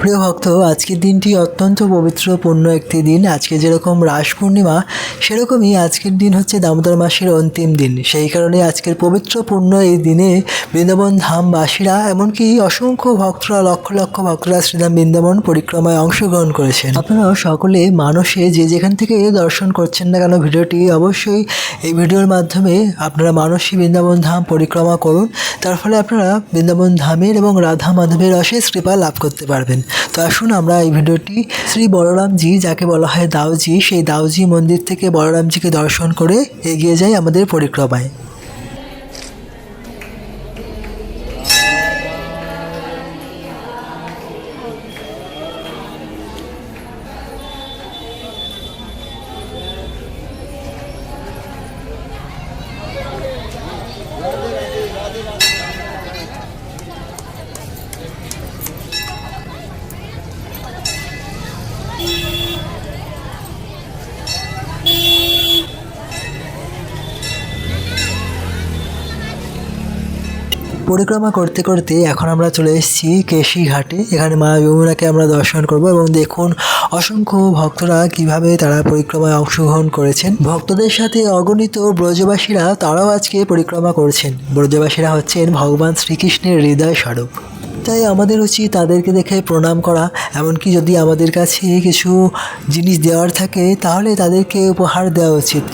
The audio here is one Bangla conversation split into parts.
প্রিয় ভক্ত, আজকের দিনটি অত্যন্ত পবিত্র, পূর্ণ একটি দিন। আজকে যেরকম রাস পূর্ণিমা, সেরকমই আজকের দিন হচ্ছে দামোদর মাসের অন্তিম দিন। সেই কারণে আজকের পবিত্র, পূর্ণ এই দিনে বৃন্দাবন ধামবাসীরা, এমনকি অসংখ্য ভক্তরা, লক্ষ লক্ষ ভক্তরা শ্রীধাম বৃন্দাবন পরিক্রমায় অংশগ্রহণ করেছেন। আপনারা সকলে মানুষে যে যেখান থেকে দর্শন করছেন না কেন ভিডিওটি অবশ্যই এই ভিডিওর মাধ্যমে আপনারা মানসী বৃন্দাবন ধাম পরিক্রমা করুন। তার ফলে আপনারা বৃন্দাবন ধামের এবং রাধা মাধবের অশেষ কৃপা লাভ করতে পারবেন। তো আসুন আমরা এই ভিডিওটি শ্রী বলরামজি, যাকে বলা হয় দাউজি সেই দাউজি মন্দির থেকে বলরামজিকে দর্শন করে এগিয়ে যাই আমাদের পরিক্রমায়। পরিক্রমা করতে করতে এখন আমরা চলে এসেছি কেশি ঘাটে এখানে মা যমুনাকে আমরা দর্শন করব এবং দেখুন অসংখ্য ভক্তরা কীভাবে তারা পরিক্রমায় অংশগ্রহণ করেছেন। ভক্তদের সাথে অগণিত ব্রজবাসীরা তারাও আজকে পরিক্রমা করছেন। ব্রজবাসীরা হচ্ছেন ভগবান শ্রীকৃষ্ণের হৃদয় স্বরূপ। তাই আমাদের উচিত তাদেরকে দেখে প্রণাম করা, এমনকি যদি আমাদের কাছে কিছু জিনিস দেওয়ার থাকে, তাহলে তাদেরকে উপহার দেওয়া উচিত।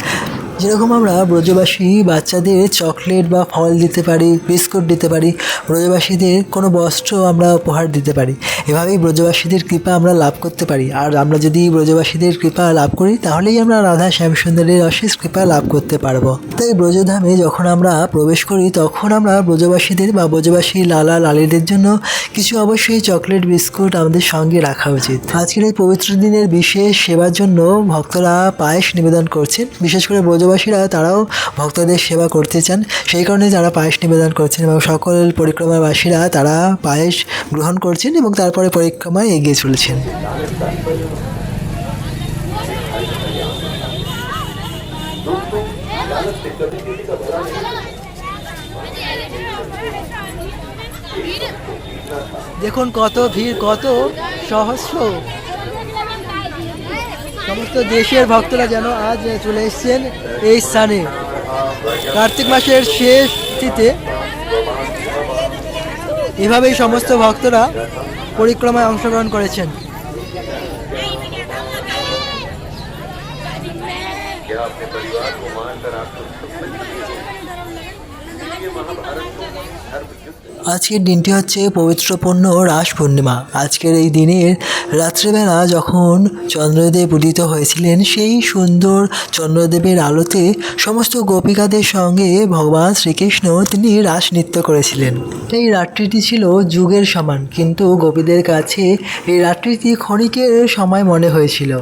যেরকম আমরা ব্রজবাসী বাচ্চাদের চকলেট বা ফল দিতে পারি, বিস্কুট দিতে পারি, ব্রজবাসীদের কোনো বস্ত্র আমরা উপহার দিতে পারি। এভাবেই ব্রজবাসীদের কৃপা আমরা লাভ করতে পারি। আর আমরা যদি ব্রজবাসীদের কৃপা লাভ করি, তাহলেই আমরা রাধা শ্যামসুন্দরের অশেষ কৃপা লাভ করতে পারব। তাই ব্রজধামে যখন আমরা প্রবেশ করি, তখন আমরা ব্রজবাসীদের বা ব্রজবাসী লালা লালিদের জন্য কিছু অবশ্যই চকলেট, বিস্কুট আমাদের সঙ্গে রাখা উচিত। আজকের এই পবিত্র দিনের বিশেষ সেবার জন্য ভক্তরা পায়েস নিবেদন করছেন। বিশেষ করে ব্রজবাসীরা তারাও ভক্তদের সেবা করতে চান। সেই কারণে যারা পায়েস নিবেদন করছেন এবং সকল পরিক্রমাবাসীরা, তারা পায়েস গ্রহণ করছেন এবং তারপরে পরিক্রমায় এগিয়ে চলেছেন। দেখুন কত ভিড়, কত সহস্র সমস্ত দেশের ভক্তরা যেন আজ চলে এসেছেন এই স্থানে কার্তিক মাসের শেষ তিথিতে এভাবেই সমস্ত ভক্তরা পরিক্রমায় অংশগ্রহণ করেছেন क्या अपने परिवार को मानकर आप আজকের দিনটি হচ্ছে পবিত্রপূর্ণ রাস পূর্ণিমা। আজকের এই দিনের রাত্রেবেলা যখন চন্দ্রদেব উদিত হয়েছিলেন, সেই সুন্দর চন্দ্রদেবের আলোতে সমস্ত গোপিকাদের সঙ্গে ভগবান শ্রীকৃষ্ণ তিনি রাস নৃত্য করেছিলেন। এই রাত্রিটি ছিল যুগের সমান, কিন্তু গোপীদের কাছে এই রাত্রিটি ক্ষণিকের সময় মনে হয়েছিল।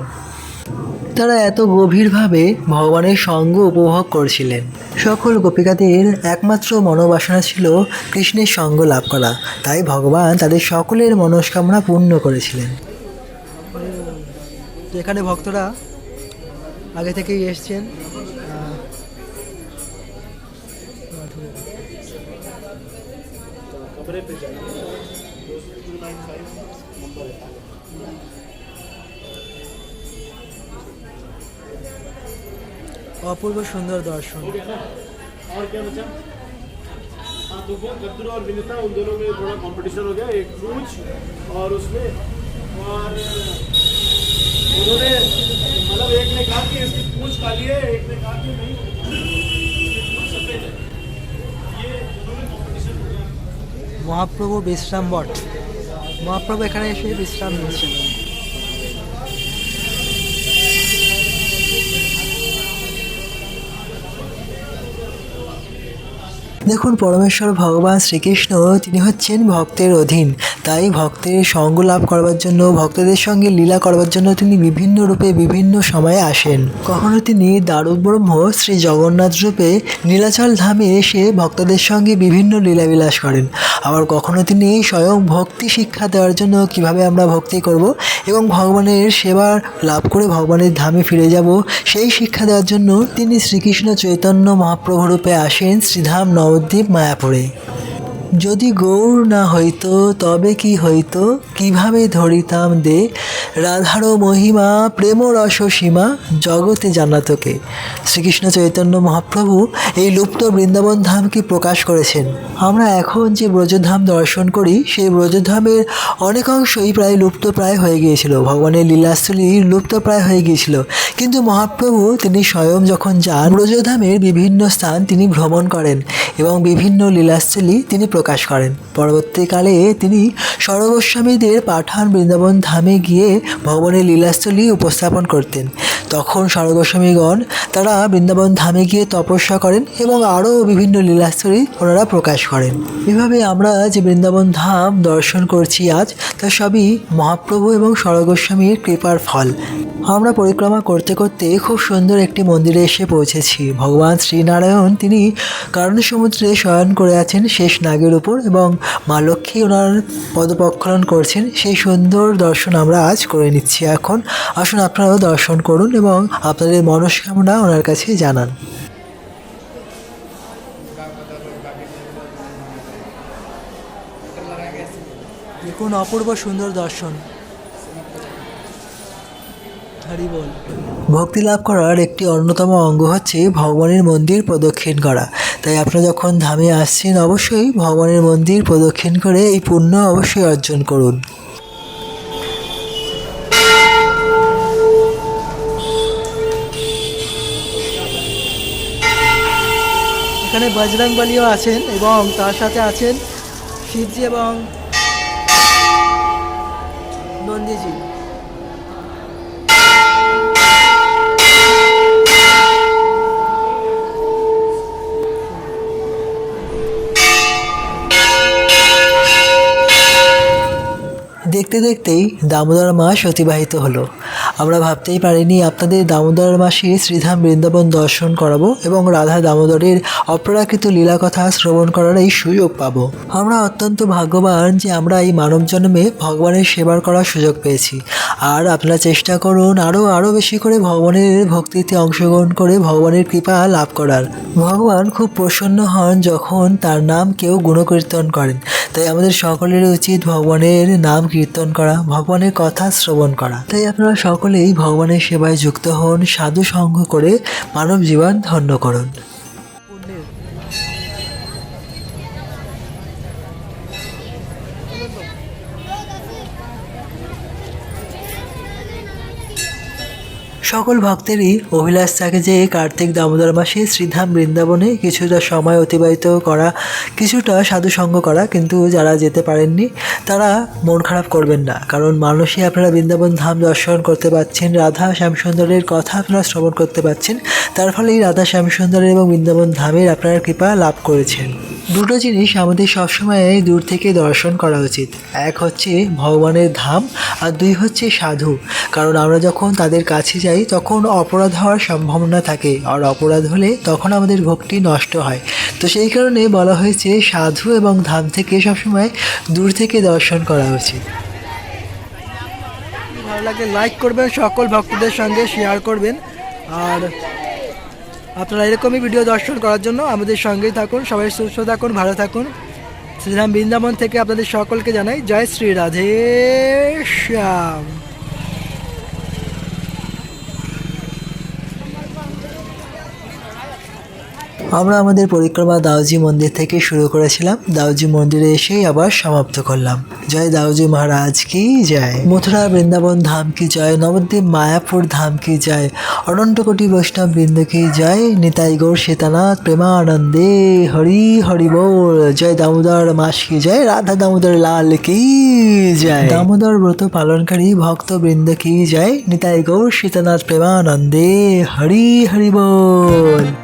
তারা এত গভীরভাবে ভগবানের সঙ্গ উপভোগ করছিলেন। সকল গোপিকাদের একমাত্র মনোবাসনা ছিল কৃষ্ণের সঙ্গ লাভ করা। তাই ভগবান তাদের সকলের মনস্কামনা পূর্ণ করেছিলেন। এখানে ভক্তরা আগে থেকেই এসছেন। অপূর্ব সুন্দর দর্শন और क्या बचा हाँ तो वो गद्र और विनीता उन दोनों में थोड़ा कंपटीशन हो गया एक पूछ और उसमें और उन्होंने मतलब एक ने कहा कि इसकी पूछ काली है एक ने कहा कि नहीं इसकी पूंछ सफेद है ये उन्होंने कंपटीशन हो गया মহাপ্রভু বিশ্রাম বট মহাপ্রভু এখানে এসে বিশ্রাম নিচ্ছেন দেখুন, পরমেশ্বর ভগবান শ্রীকৃষ্ণ, তিনি হচ্ছেন ভক্তের অধীন। তাই ভক্তের সঙ্গ লাভ করবার জন্য, ভক্তদের সঙ্গে লীলা করবার জন্য তিনি বিভিন্ন রূপে বিভিন্ন সময়ে আসেন। কখনো তিনি দারুণ ব্রহ্ম শ্রী জগন্নাথ রূপে নীলাচল ধামে এসে ভক্তদের সঙ্গে বিভিন্ন লীলাবিলাস করেন। আবার কখনো তিনি স্বয়ং ভক্তি শিক্ষা দেওয়ার জন্য কীভাবে আমরা ভক্তি করব এবং ভগবানের সেবা লাভ করে ভগবানের ধামে ফিরে যাব, সেই শিক্ষা দেওয়ার জন্য তিনি শ্রীকৃষ্ণ চৈতন্য মহাপ্রভু রূপে আসেন শ্রীধাম নবদ্বীপ মায়াপুরে। যদি গৌর না হইতো, তবে কি হইতো? কীভাবে ধরিতাম দে? রাধারো মহিমা প্রেম রস সীমা, জগতে জানাতকে শ্রীকৃষ্ণ চৈতন্য মহাপ্রভু এই লুপ্ত বৃন্দাবন ধামকে প্রকাশ করেছেন। আমরা এখন যে ব্রজধাম দর্শন করি, সেই ব্রজধামের অনেক অংশই প্রায় লুপ্ত প্রায় হয়ে গিয়েছিল। ভগবানের লীলাস্থলী লুপ্ত প্রায় হয়ে গিয়েছিল। কিন্তু মহাপ্রভু তিনি স্বয়ং যখন যান, ব্রজধামের বিভিন্ন স্থান তিনি ভ্রমণ করেন এবং বিভিন্ন লীলাস্থলী তিনি প্রকাশ করেন। পরবর্তীকালে তিনি সর্বস্বামীদের পাঠান বৃন্দাবন ধামে গিয়ে ভগবানের লীলাস্থলী উপস্থাপন করতেন। তখন স্বর্গস্বামীগণ তারা বৃন্দাবন ধামে গিয়ে তপস্যা করেন এবং আরও বিভিন্ন লীলাস্থলী ওনারা প্রকাশ করেন। এভাবে আমরা যে বৃন্দাবন ধাম দর্শন করছি আজ, তা সবই মহাপ্রভু এবং স্বর্গস্বামীর কৃপার ফল। আমরা পরিক্রমা করতে করতে খুব সুন্দর একটি মন্দিরে এসে পৌঁছেছি। ভগবান শ্রীনারায়ণ তিনি কারণ সমুদ্রে শয়ন করে আছেন শেষ নাগের উপর এবং মা লক্ষ্মী ওনার পদপক্ষরণ করছেন, সেই সুন্দর দর্শন আমরা আজ করে নিচ্ছি এখন। আসুন আপনারাও দর্শন করুন এবং আপনাদের মনস্কামনা ওনার কাছে জানান। দেখুন, অপূর্ব সুন্দর দর্শন। ভক্তি লাভ করার একটি অন্যতম অঙ্গ হচ্ছে ভগবানের মন্দির প্রদক্ষিণ করা। তাই আপনারা যখন ধামে আসছেন, অবশ্যই ভগবানের মন্দির প্রদক্ষিণ করে এই পুণ্য অবশ্যই অর্জন করুন। এখানে বজরং বলিও আছেন এবং তার সাথে আছেন শিবজি এবং নন্দীজি। দেখতে দেখতেই দামোদর মাস অতিবাহিত হলো। আমরা ভাবতেই পারিনি আপনাদের দামোদর মাসে শ্রীধাম বৃন্দাবন দর্শন করাবো এবং রাধা দামোদরের অপরাকৃত লীলা কথা শ্রবণ করার এই সুযোগ পাবো। আমরা অত্যন্ত ভাগ্যবান যে আমরা এই মানব জন্মে ভগবানের সেবার করার সুযোগ পেয়েছি। আর আপনারা চেষ্টা করুন আরও আরও বেশি করে ভগবানের ভক্তিতে অংশগ্রহণ করে ভগবানের কৃপা লাভ করার। ভগবান খুব প্রসন্ন হন যখন তার নাম কেউ গুণকীর্তন করেন। তাই আমাদের সকলের উচিত ভগবানের নাম কীর্তন করা, ভগবানের কথা শ্রবণ করা। তাই আপনারা সকলেই ভগবানের সেবায় যুক্ত হন সাধু সঙ্গ করে মানব জীবন ধন্য করুন। সকল ভক্তেরই অভিলাষ থাকে যে কার্তিক দামোদর মাসে শ্রীধাম বৃন্দাবনে কিছুটা সময় অতিবাহিত করা, কিছুটা সাধুসঙ্গ করা, কিন্তু যারা যেতে পারেননি, তারা মন খারাপ করবেন না। কারণ মানুষই আপনারা বৃন্দাবন ধাম দর্শন করতে পাচ্ছেন, রাধা শ্যামসুন্দরের কথা আপনারা শ্রবণ করতে পাচ্ছেন, তার ফলে এই রাধা শ্যামসুন্দরের এবং বৃন্দাবন ধামের আপনারা কৃপা লাভ করেছেন। দুটো জিনিস আমাদের সবসময় দূর থেকে দর্শন করা উচিত। এক হচ্ছে ভগবানের ধাম আর দুই হচ্ছে সাধু। কারণ আমরা যখন তাদের কাছে যাই, তখন অপরাধ হওয়ার সম্ভাবনা থাকে। আর অপরাধ হলে তখন আমাদের ভক্তি নষ্ট হয়। তো সেই কারণে বলা হয়েছে সাধু এবং ধাম থেকে সবসময় দূর থেকে দর্শন করা উচিত। ভালো লাগে লাইক করবেন, সকল ভক্তদের সঙ্গে শেয়ার করবেন। আর আপনারা এরকমই ভিডিও দর্শন করার জন্য আমাদের সঙ্গেই থাকুন, সবাই সুস্থ থাকুন, ভালো থাকুন। শ্রীরাম বৃন্দাবন থেকে আপনাদের সকলকে জানাই জয় শ্রী রাধে শ্যাম। আমরা আমাদের পরিক্রমা দাউজি মন্দির থেকে শুরু করেছিলাম। দাউজি মন্দিরে এসেই আবার সমাপ্ত করলাম। জয় দাউজি মহারাজ কি জয়। মথুরা বৃন্দাবন ধাম কি জয়। নবদ্বীপ মায়াপুর ধাম কি জয়। অনন্ত কোটি বৈষ্ণব বৃন্দ কি জয়। নিতাই গৌর শীতানাথ প্রেমানন্দে হরি হরি বল। জয় দামোদর মাস কি জয়। রাধা দামোদর লাল কি জয়। দামোদর ব্রত পালনকারী ভক্ত বৃন্দ কি জয়। নিতাই গৌর শীতানাথ প্রেমানন্দে হরি হরি বল।